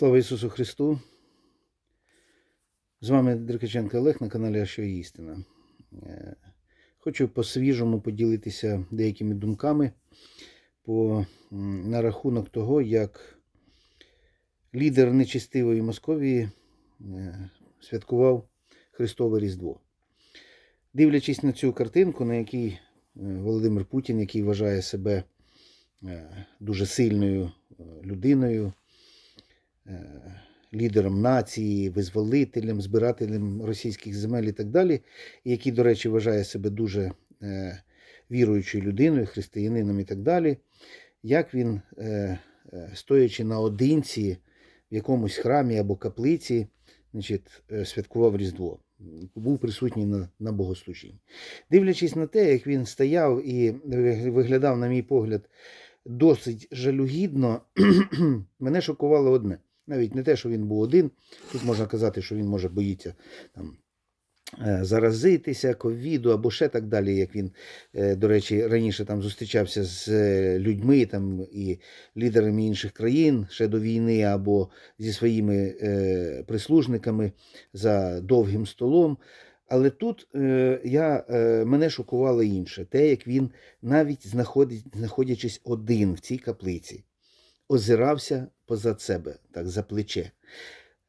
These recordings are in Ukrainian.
Слава Ісусу Христу! З вами Деркаченко Олег на каналі А що істина. Е, Хочу по-свіжому поділитися деякими думками по, на рахунок того, як лідер нечистивої Московії е, святкував Христове Різдво. Дивлячись на цю картинку, на якій е, Володимир Путін, який вважає себе дуже сильною людиною, лідером нації, визволителем, збирателем російських земель і так далі, який, до речі, вважає себе дуже е, віруючою людиною, християнином і так далі, як він, е, е, стоячи наодинці в якомусь храмі або каплиці, значить, е, святкував Різдво. Був присутній на, на богослужінні. Дивлячись на те, як він стояв і виглядав, на мій погляд, досить жалюгідно, мене шокувало одне. Навіть не те, що він був один. Тут можна казати, що він може боїться там, е, заразитися, ковіду або ще так далі, як він, е, до речі, раніше там зустрічався з е, людьми там, і лідерами інших країн ще до війни, або зі своїми прислужниками за довгим столом. Але тут я, мене шокувало інше, те, як він навіть знаходить, знаходячись один в цій каплиці, озирався позад себе, так, за плече.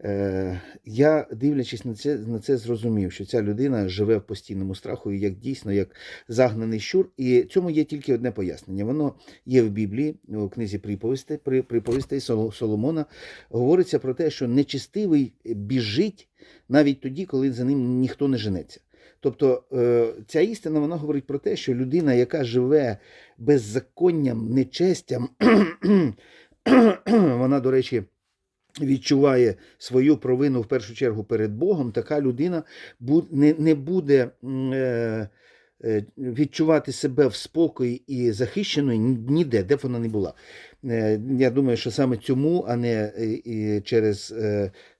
Е, я, дивлячись на це, на це, зрозумів, що ця людина живе в постійному страху, як дійсно, як загнаний щур. І цьому є тільки одне пояснення. Воно є в Біблії, у книзі приповістей, при, приповістей Соломона. Говориться про те, що нечистивий біжить навіть тоді, коли за ним ніхто не женеться. Тобто е, ця істина вона говорить про те, що людина, яка живе беззаконням, нечестям, вона, до речі, відчуває свою провину в першу чергу перед Богом, така людина не, буде е, е, відчувати себе в спокої і захищеною ніде, де б вона не була. Е, Я думаю, що саме цьому, а не через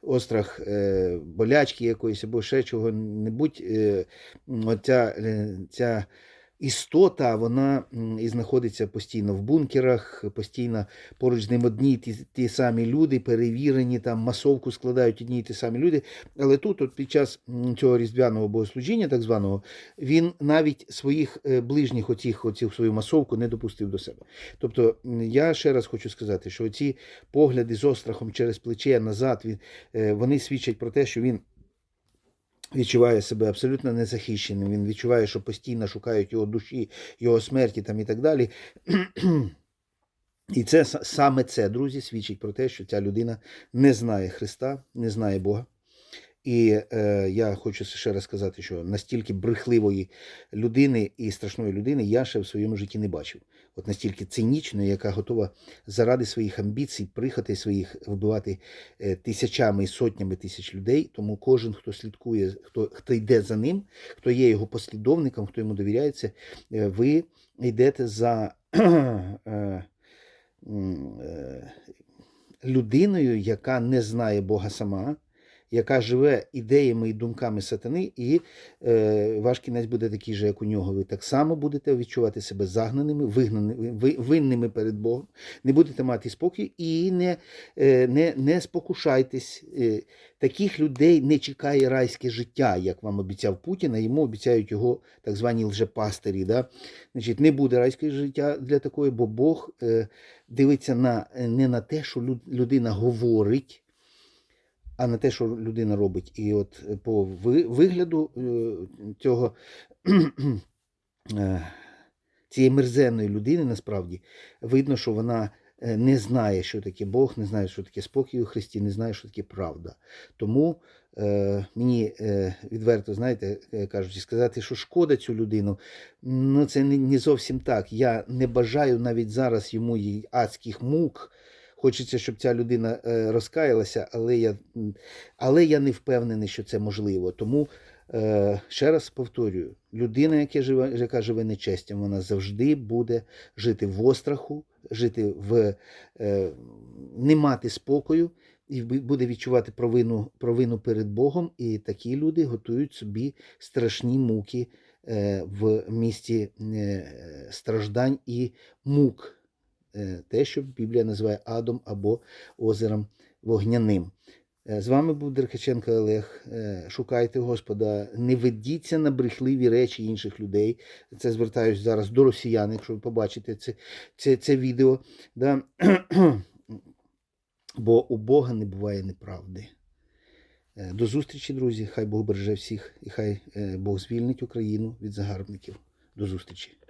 острах болячки якоїсь або ще чого-небудь, ця істота, вона і знаходиться постійно в бункерах, постійно поруч з ним одні ті, ті самі люди, перевірені, там масовку складають одні й ті самі люди. Але тут, от під час цього різдвяного богослужіння, так званого, він навіть своїх е, ближніх, оцих, оцих свою масовку не допустив до себе. Тобто, я ще раз хочу сказати, що ці погляди з острахом через плече назад, е, вони свідчать про те, що він відчуває себе абсолютно незахищеним. Він відчуває, що постійно шукають його душі, його смерті там і так далі. І це саме це, друзі, свідчить про те, що ця людина не знає Христа, не знає Бога. І е, я хочу ще раз сказати, що настільки брехливої людини і страшної людини я ще в своєму житті не бачив. От настільки цинічної, яка готова заради своїх амбіцій, прихотей своїх вбивати е, тисячами і сотнями тисяч людей. Тому кожен, хто слідкує, хто, хто йде за ним, хто є його послідовником, хто йому довіряється, е, ви йдете за е, е, людиною, яка не знає Бога сама, яка живе ідеями і думками сатани, і е, ваш кінець буде такий же, як у нього. Ви так само будете відчувати себе загнаними, вигнаними, винними перед Богом, не будете мати спокій і не, е, не, не спокушайтесь. Е, Таких людей не чекає райське життя, як вам обіцяв Путін, а йому обіцяють його так звані лжепастирі. Да? Значить, не буде райського життя для такої, бо Бог е, дивиться на, не на те, що люд- людина говорить, а на те, що людина робить. І от е, по вигляду е, цього е, цієї мерзенної людини насправді видно, що вона не знає, що таке Бог, не знає, що таке спокій у Христі, не знає, що таке правда. Тому мені відверто, знаєте, кажучи, сказати, що шкода цю людину, ну це не, не зовсім так. Я не бажаю навіть зараз йому їй адських мук. Хочеться, щоб ця людина е, розкаялася, але я, але я не впевнений, що це можливо. Тому е, ще раз повторюю: людина, яка живе, яка живе нечестям, вона завжди буде жити в остраху, жити в е, не мати спокою і буде відчувати провину, провину перед Богом. І такі люди готують собі страшні муки в місті страждань і мук. Е, те, що Біблія називає адом або озером вогняним. Е, З вами був Деркаченко Олег. Е, Шукайте Господа, не ведіться на брехливі речі інших людей. Це звертаюсь зараз до росіян, якщо ви побачите це, це, це відео. Да? Бо у Бога не буває неправди. До зустрічі, друзі. Хай Бог береже всіх і хай Бог звільнить Україну від загарбників. До зустрічі.